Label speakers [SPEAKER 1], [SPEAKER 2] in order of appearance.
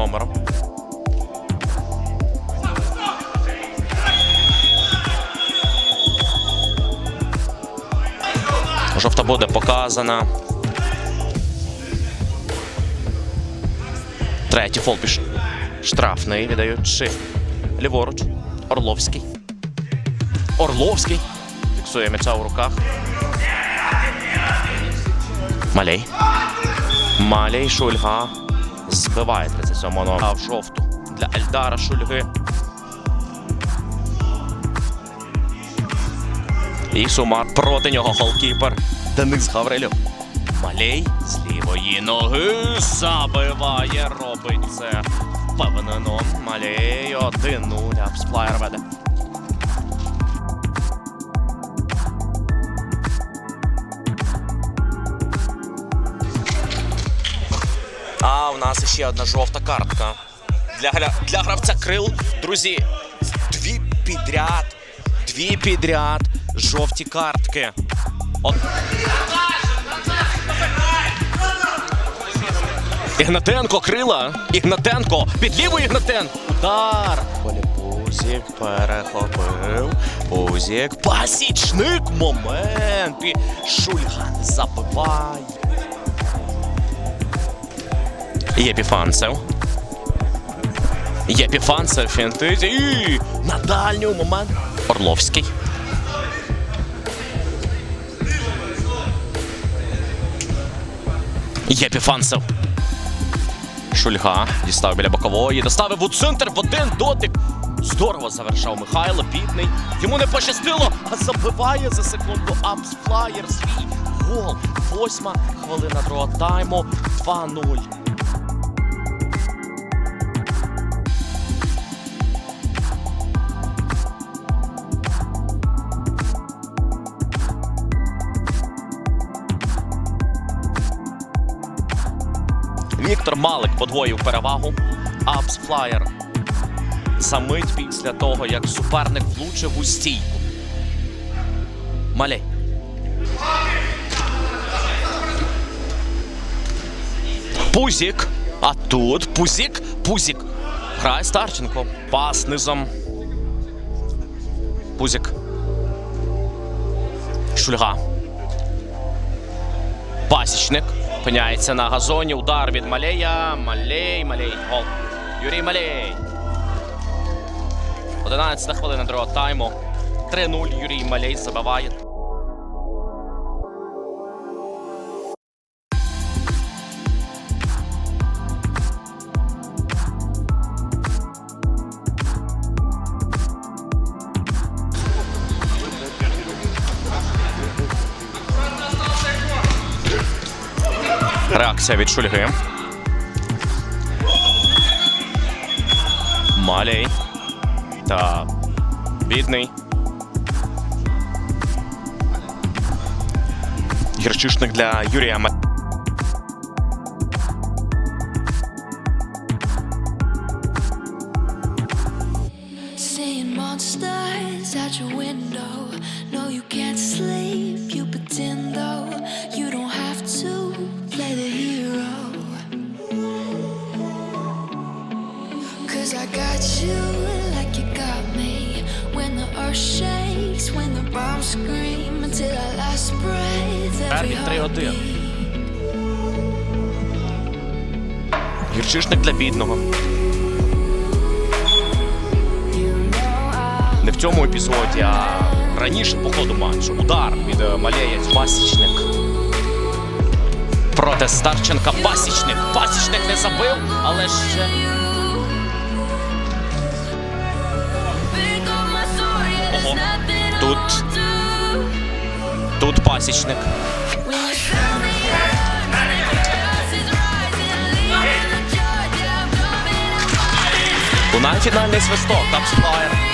[SPEAKER 1] номером. Жовта буде показана. Третій фол пішов. Штрафний віддаючи ліворуч. Орловський. Орловський. Фіксує м'яча у руках. Малей. Малей Шульга збиває номера в жовту для Ельдара Шульги. І Сумар проти нього голкіпер Денис Гаврилюк. Малей з лівої ноги забиває, робить це впевнено. Малей 1-0, Апсплаєр веде. А у нас ще одна жовта картка. Для, для гравця крил, друзі, дві підряд. Дві підряд. Жовті картки. От. Ігнатенко крила. Ігнатенко. Під лівою Ігнатенко. Удар. Пузік перехопив. Пузік. Пасічник. Момент. Шульган забиває. Єпіфанцев. Єпіфанцев фінтить. І на дальню момент. Орловський. Єпіфанцев. Шульга дістав біля бокової. Доставив у центр в один дотик. Здорово завершав Михайло. Бідний. Йому не пощастило, а забиває за секунду Апсфлаєр свій гол. Восьма хвилина другого тайму. 2-0. Віктор Малик подвоїв перевагу. Апсфлаєр за мить після того, як суперник влучив у стійку. Малей. Пузік. А тут Пузік. Пузік. Грає Старченко. Пас низом. Пузік. Шульга. Пасічник. Опиняється на газоні. Удар від Малея. Малей, Малей. Гол. Юрій Малей. 11 хвилина другого тайму. 3-0. Юрій Малей забиває. Реакція від Шульги. Малей. Та бідний. Гірчишник для Юрія Ма...
[SPEAKER 2] Monsters out your window.
[SPEAKER 1] Арбітр 3-1. Гірчишник для бідного. Не в цьому епізоді, а раніше по ходу матчу. Удар від е, Малея. Пасічник. Проти Старченка. Пасічник. Пасічник не забив, але ще. Тут. Тут пасічник. Лунає фінальний свисток. там перевагу.